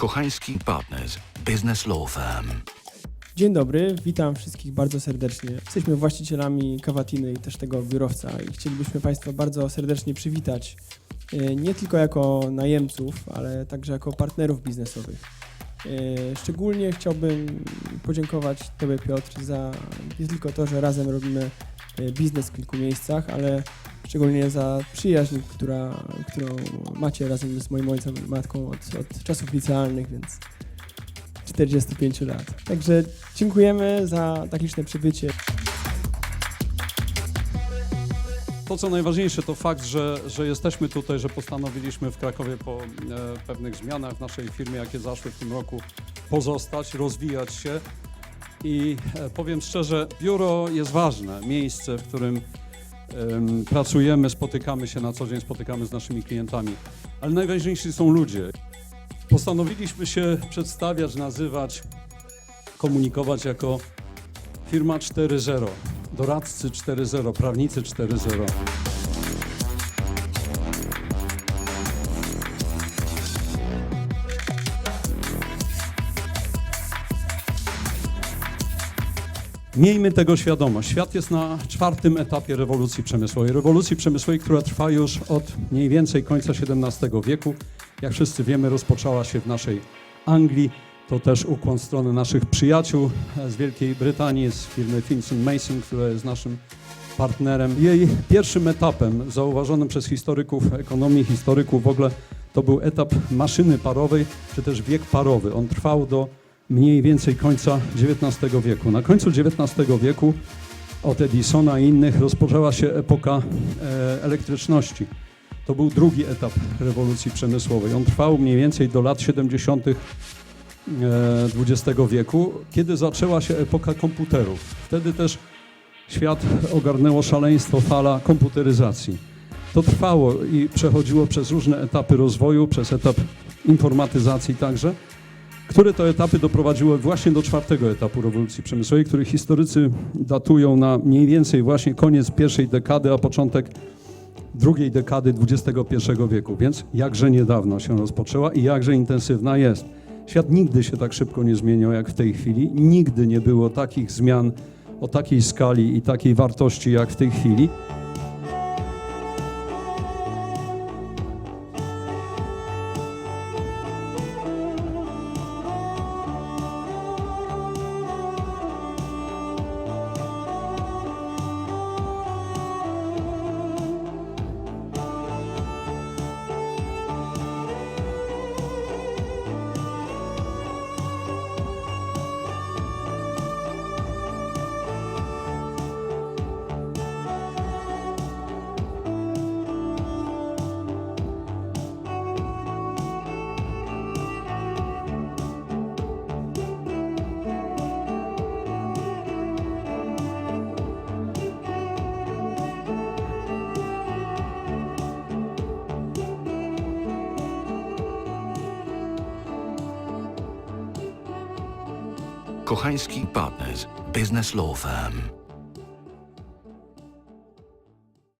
Kochański Partners Business Law Firm. Dzień dobry, witam wszystkich bardzo serdecznie. Jesteśmy właścicielami Kawatiny i też tego biurowca i chcielibyśmy Państwa bardzo serdecznie przywitać e, nie tylko jako najemców, ale także jako partnerów biznesowych. E, Szczególnie chciałbym podziękować Tobie Piotr za nie tylko to, że razem robimy e, biznes w kilku miejscach, ale szczególnie za przyjaźń, która, którą macie razem z moim ojcem i matką od, od czasów licealnych, więc 45 lat. Także dziękujemy za tak liczne przybycie. To, co najważniejsze, to fakt, że, że jesteśmy tutaj, że postanowiliśmy w Krakowie po e, pewnych zmianach w naszej firmie, jakie zaszły w tym roku, pozostać, rozwijać się. I e, powiem szczerze, biuro jest ważne, miejsce, w którym pracujemy, spotykamy się na co dzień, spotykamy z naszymi klientami. Ale najważniejsi są ludzie. Postanowiliśmy się przedstawiać, nazywać, komunikować jako firma 4.0, doradcy 4.0, prawnicy 4.0. Miejmy tego świadomość. Świat jest na czwartym etapie rewolucji przemysłowej. Rewolucji przemysłowej, która trwa już od mniej więcej końca XVII wieku. Jak wszyscy wiemy, rozpoczęła się w naszej Anglii. To też ukłon w stronę naszych przyjaciół z Wielkiej Brytanii, z firmy Finson Mason, która jest naszym partnerem. Jej pierwszym etapem, zauważonym przez historyków ekonomii, historyków w ogóle, to był etap maszyny parowej, czy też wiek parowy. On trwał do mniej więcej końca XIX wieku. Na końcu XIX wieku od Edisona i innych rozpoczęła się epoka e, elektryczności. To był drugi etap rewolucji przemysłowej. On trwał mniej więcej do lat 70. e, XX wieku, kiedy zaczęła się epoka komputerów. Wtedy też świat ogarnęło szaleństwo, fala komputeryzacji. To trwało i przechodziło przez różne etapy rozwoju, przez etap informatyzacji także, które to etapy doprowadziły właśnie do czwartego etapu rewolucji przemysłowej, który historycy datują na mniej więcej właśnie koniec pierwszej dekady, a początek drugiej dekady XXI wieku, więc jakże niedawno się rozpoczęła i jakże intensywna jest. Świat nigdy się tak szybko nie zmieniał jak w tej chwili. Nigdy nie było takich zmian o takiej skali i takiej wartości jak w tej chwili. Kochański Partners Business Law Firm.